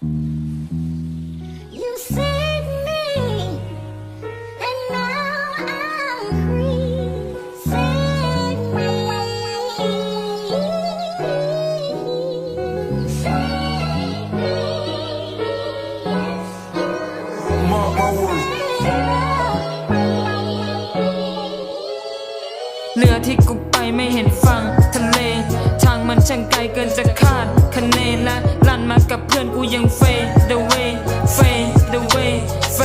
เรือที่กูไปไม่เห็นฝั่งทะเล ทางมันช่างไกลเกินจะคาดคะเนและ มากับเพื่อนกูยังเฟ the way เฟ the way เฟ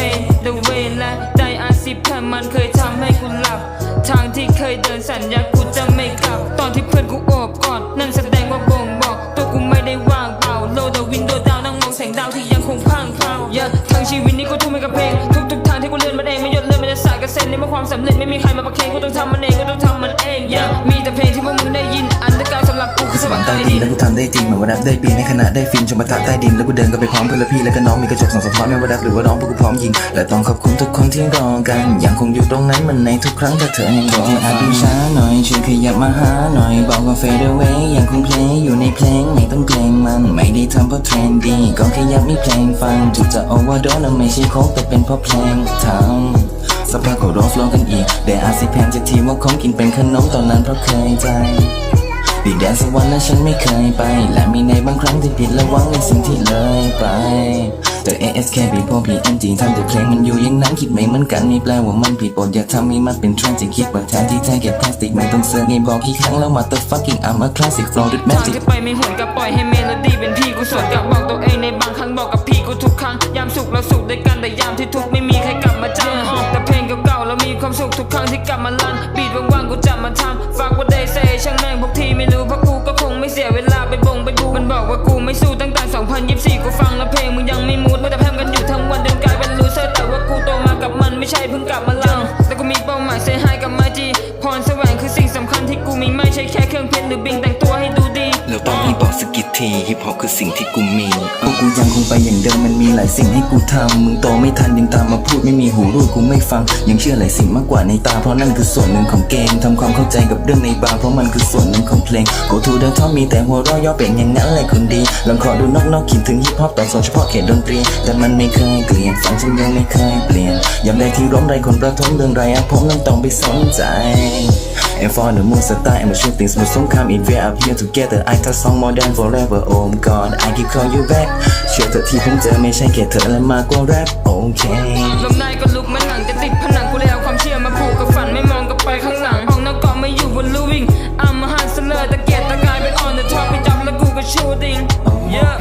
the way และได้อาสิบแค่มันเคยทำให้กูหลับ ทางที่เคยเดินสัญญากูจะไม่กลับ ตอนที่เพื่อนกูโอบกอดนั่นแสดงว่าบ่งบอก ตัวกูไม่ได้ว่างเปล่า โลดวินโดดาวนั่งมองแสงดาวที่ยังคงพังเพราเยอะทั้งชีวิตนี้กูทุ่มให้กับเพลงทุกทุกๆทางที่กูเลื่อนมันเองไม่หยุดเลื่อนมันจะสายกระเซ็นในเมื่อความสำเร็จไม่มีใครมาประเคนกูต้องทำมันเองกูต้องทำมันเองเยอะ ต้ใต้ดินแล้วกูทำได้จริงเหมือนว่าแรปได้ปีในขณะได้ฟินชมประทะใต้ดินแล้วกูเดินก็ไปพร้อมเพื่อนและพี่แล้วก็น้องมีกระจกสองสะท้อนไม่ว่าแรปหรือว่าร้องพวกกูพร้อมยิงและต้องขอบคุณทุกคนที่รอกันยังคงอยู่ตรงนั้นเหมันในทุกครั้งถ้าเธอยังรออาจดูช้าหน่อยช่วยขยับมาหาหน่อยบอกว่า fade away ยังคงเพลงอยู่ในเพลงไม่ต้องเกรงมันไม่ได้ทำเพราะเทรนดีก็แค่ยากมีเพลงฟังจุดจะ overdose นะไม่ใช่โคกแต่เป็นเพราะเพลงทำสักพักก็ร้องฟลงกันอีก แต่อาจสิแพงจากทีว่าของกินเป็นขนมตอนนั้นเพราะเคยใจ ดินแดนสวรรค์นั้นฉันไม่เคยไป และมีในบางครั้งที่ผิดและหวังในสิ่งที่เลยไปแต่ ASK บีพอ PNG ทำแต่เพลงมันอยู่อย่างนั้นคิดไม่เหมือนกันไม่แปลว่ามันผิดโปรดอย่าทำให้มันเป็นเทรนด์ที่คิดว่าแทนที่แท้แค่พลาสติกไม่ต้องเสือกไงบอกกี่ครั้งแล้วมา the fucking I'm a classic flow with ทาง magic ที่ไปไม่หวนกับปล่อยให้เมโลดี้เป็นพี่กูสวนกับบอกตัวเองในบางครั้งบอกกับพี่กูทุกครั้งยามสุขเราสุขด้วยกันแต่ยามที่ทุกข์ไม่มีใครกลับมาจ้ำออกแต่เพลงเก่าๆเรามีความสุขทุกครั้งที่กลับมาลั่น ยังไม่มูดว่าแต่แพมกันอยู่ทั้งวันเดินกลายเป็นลูเซอร์แต่ว่ากูโตมากับมันไม่ใช่เพิ่งกลับมาลังแต่กูมีเป้าหมายเซฮายกับมาจีพรแสวงคือสิ่งสำคัญที่กูมีไม่ใช่แค่เครื่องเพชรหรือบิงแต่ง บอกสักกี่ทีฮิปฮอปคือสิ่งที่กูมีพวกกูยังคงไปอย่างเดิมมันมีหลายสิ่งให้กูทำมึงโตไม่ทันยังตามมาพูดไม่มีหูรูดกูไม่ฟัง ยังเชื่อหลายสิ่งมากกว่าในตาเพราะนั่นคือส่วนหนึ่งของเกมทำความเข้าใจกับเรื่องในบาร์เพราะมันคือส่วนหนึ่งของเพลง Go to the top มีแต่หัวเราะย่อเป็นอย่างนั้นเลยคนดีลองขอดูนอกนอกคิดถึงฮิปฮอปตอนสอนเฉพาะเขตดนตรี แต่มันไม่เคยเกลี่ยนฟังฉันยังไม่เคยเปลี่ยนยามใดที่ร้องไรคนประท้วงเรื่องไรอะผมนั้นต้องไปสนใจ And for the moon star and the shooting smooth some come in we up here together I touch song more than forever oh God I keep call you back เชื่อเถอะที่ผมเจอไม่ใช่แค่เธอและมากกว่าแรปโอเคลมในก็ลุกมันหนังจะติดผนังกูเลยเอาความเชื่อมาผูกกับฝันไม่มองกลับไปข้างหลังห้องนอกเกาะไม่อยู่บนลูวิ่งอัมฮันสเลอร์ตะเกียกตะกายเป็น on the top ไปจับแล้วกูก็ชูดิงเยอะ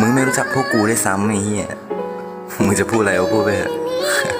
มึงไม่รู้จักพวกกูได้วยซ้ำไอ้เหี้ยมึงจะพูดอะไรก็พูดไปเถอะ Me